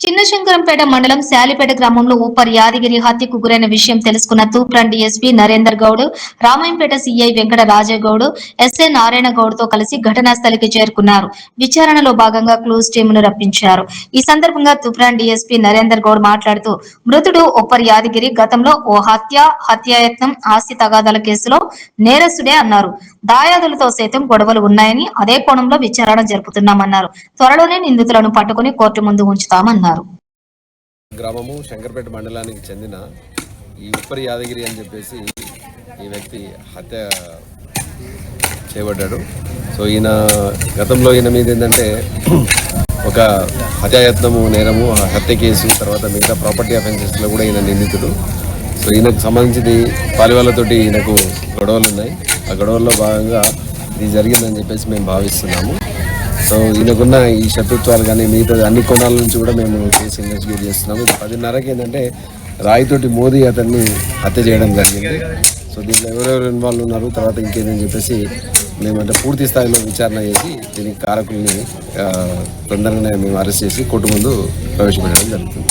చిన్నశంకరంపేట మండలం శాలిపేట గ్రామంలో ఊపర్ యాదగిరి హత్యకు గురైన విషయం తెలుసుకున్న Toopran SP Narender Goud Ramayampet CI Venkata Rajagoud SA Narayana గౌడ్తో కలిసి ఘటనా స్థలికి చేరుకున్నారు. విచారణలో భాగంగా క్లూజ్ టీమును రప్పించారు. ఈ సందర్భంగా తూప్రాన్ ఎస్పీ నరేందర్ గౌడ్ మాట్లాడుతూ మృతుడు ఉప్పర్ యాదగిరి గతంలో ఓ హత్య హత్యాయత్నం ఆస్తి తగాదాల కేసులో నేరస్తుడే అన్నారు. దాయాదులతో సైతం గొడవలు ఉన్నాయని అదే కోణంలో విచారణ జరుపుతున్నామన్నారు. త్వరలోనే నిందితులను పట్టుకుని కోర్టు ముందు ఉంచుతామన్నారు. గ్రామము శంకర్పేట మండలానికి చెందిన ఈ ఉప్పరి యాదగిరి అని చెప్పేసి ఈ వ్యక్తి హత్య చేయబడ్డాడు. సో ఈయన గతంలో ఈయన మీద ఏంటంటే ఒక హత్యాయత్నము నేరము హత్య కేసు తర్వాత మిగతా ప్రాపర్టీ అఫెన్సెస్లో కూడా ఈయన నిందితుడు. సో ఈయనకు సంబంధించింది పాలివాళ్ళతోటి ఈయనకు గొడవలు ఉన్నాయి. ఆ గొడవల్లో భాగంగా ఇది జరిగిందని చెప్పేసి మేము భావిస్తున్నాము. సో ఈయనకున్న ఈ శత్రుత్వాలు కానీ మిగతా అన్ని కోణాల నుంచి కూడా మేము కేసు ఇన్వెస్టిగేట్ చేస్తున్నాము. పదిన్నరకి ఏంటంటే రాయితోటి మోదీ అతన్ని హత్య చేయడం జరిగింది. సో దీంట్లో ఎవరెవరు ఇన్వాల్వ్ ఉన్నారు? తర్వాత ఇంకేదని చెప్పేసి మేమంటే పూర్తి స్థాయిలో విచారణ చేసి దీనికి కారకుల్ని తొందరగానే మేము అరెస్ట్ చేసి కోర్టు ముందు ప్రవేశపెట్టడం జరుగుతుంది.